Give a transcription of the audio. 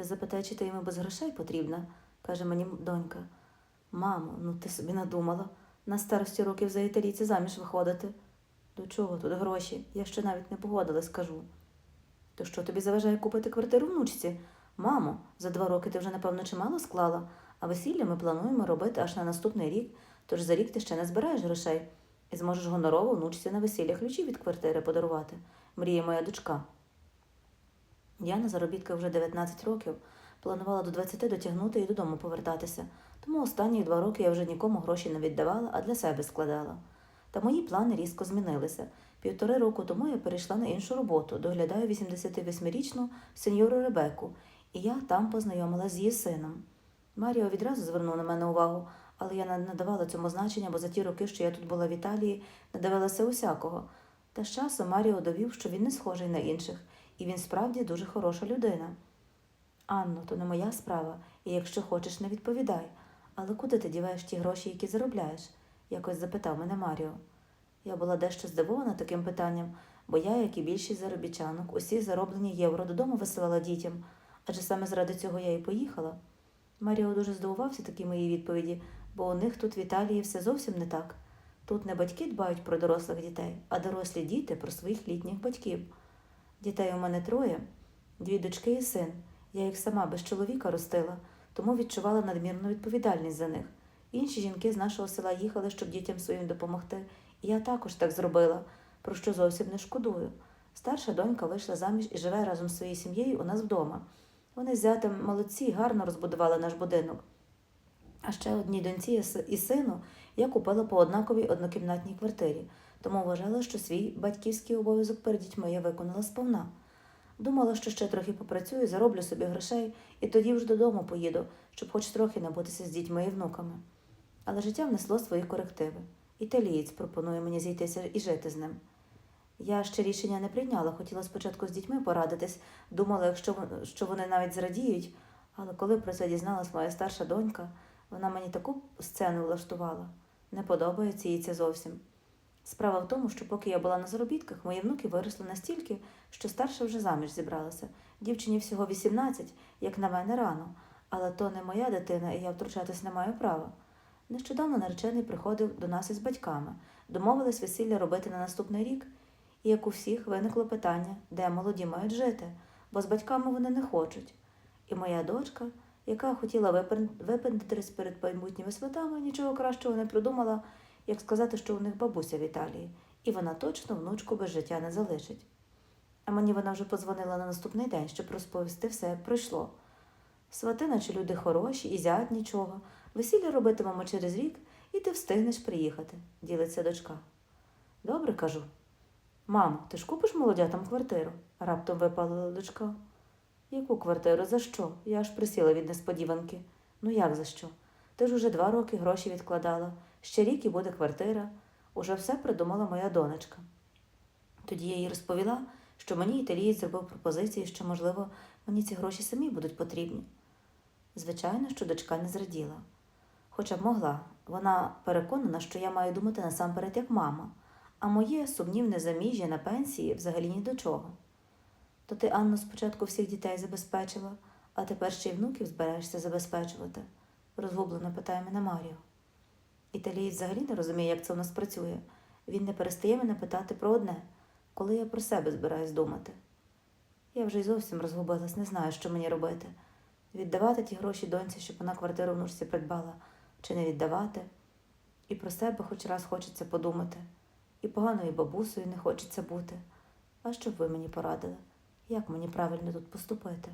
Ти запитай, чи ти йому без грошей потрібна, каже мені донька. Мамо, ну ти собі надумала на старості років за італійці заміж виходити. До чого тут гроші? Я ще навіть не погодилась, кажу. То що тобі заважає купити квартиру внучці? Мамо, за два роки ти вже, напевно, чимало склала, а весілля ми плануємо робити аж на наступний рік, тож за рік ти ще не збираєш грошей і зможеш гонорово внучці на весілля ключі від квартири подарувати. Мріє моя дочка. Я на заробітках вже 19 років, планувала до 20 дотягнути і додому повертатися, тому останні два роки я вже нікому гроші не віддавала, а для себе складала. Та мої плани різко змінилися. Півтори року тому я перейшла на іншу роботу, доглядаю 88-річну сеньору Ребеку, і я там познайомилася з її сином. Маріо відразу звернув на мене увагу, але я не надавала цьому значення, бо за ті роки, що я тут була в Італії, не дивилася усякого. Та з часом Маріо довів, що він не схожий на інших, і він справді дуже хороша людина. Анно, то не моя справа, і якщо хочеш, не відповідай. Але куди ти діваєш ті гроші, які заробляєш? якось запитав мене Маріо. Я була дещо здивована таким питанням, бо я, як і більшість заробітчанок, усі зароблені євро додому висилала дітям, адже саме заради цього я і поїхала. Маріо дуже здивувався такій моїй відповіді, бо у них тут в Італії все зовсім не так. Тут не батьки дбають про дорослих дітей, а дорослі діти про своїх літніх батьків. Дітей у мене троє, дві дочки і син. Я їх сама без чоловіка ростила, тому відчувала надмірну відповідальність за них. Інші жінки з нашого села їхали, щоб дітям своїм допомогти, і я також так зробила, про що зовсім не шкодую. Старша донька вийшла заміж і живе разом з своєю сім'єю у нас вдома. Вони з зятем молодці гарно розбудували наш будинок. А ще одній доньці і сину я купила по однаковій однокімнатній квартирі, тому вважала, що свій батьківський обов'язок перед дітьми я виконала сповна. Думала, що ще трохи попрацюю, зароблю собі грошей і тоді вже додому поїду, щоб хоч трохи набутися з дітьми і внуками. Але життя внесло свої корективи. Італієць пропонує мені зійтися і жити з ним. Я ще рішення не прийняла, хотіла спочатку з дітьми порадитись, думала, якщо що вони навіть зрадіють. Але коли про це дізналась моя старша донька, вона мені таку сцену влаштувала. Не подобається їй це зовсім. Справа в тому, що поки я була на заробітках, мої внуки виросли настільки, що старша вже заміж зібралася. Дівчині всього 18, як на мене рано, але то не моя дитина, і я втручатись не маю права. Нещодавно наречений приходив до нас із батьками, домовились весілля робити на наступний рік, і як у всіх виникло питання, де молоді мають жити, бо з батьками вони не хочуть. І моя дочка, яка хотіла випендитись перед майбутніми святами, нічого кращого не придумала, як сказати, що у них бабуся в Італії, і вона точно внучку без життя не залишить. А мені вона вже подзвонила на наступний день, щоб розповісти все, пройшло. Свати, наче люди хороші, і зять нічого. Весілля робитимемо через рік, і ти встигнеш приїхати, ділиться дочка. Добре, кажу. Мамо, ти ж купиш молодятам квартиру? раптом випалила дочка. Яку квартиру? За що? Я аж присіла від несподіванки. Ну як за що? Ти ж уже два роки гроші відкладала. Ще рік і буде квартира. Уже все придумала моя донечка. Тоді я їй розповіла, що мені італієць зробив пропозиції, що, можливо, мені ці гроші самі будуть потрібні. Звичайно, що дочка не зраділа. Хоча б могла, вона переконана, що я маю думати насамперед як мама, а моє сумнівне заміжжя на пенсії взагалі ні до чого. То ти, Анно, спочатку всіх дітей забезпечила, а тепер ще й внуків збираєшся забезпечувати, розгублено питає мене Маріо. Італієць взагалі не розуміє, як це у нас працює. Він не перестає мене питати про одне, коли я про себе збираюсь думати. Я вже й зовсім розгубилась, не знаю, що мені робити. Віддавати ті гроші доньці, щоб вона квартиру внучці придбала, чи не віддавати. І про себе хоч раз хочеться подумати, і поганою бабусею не хочеться бути. А що б ви мені порадили? Як мені правильно тут поступити?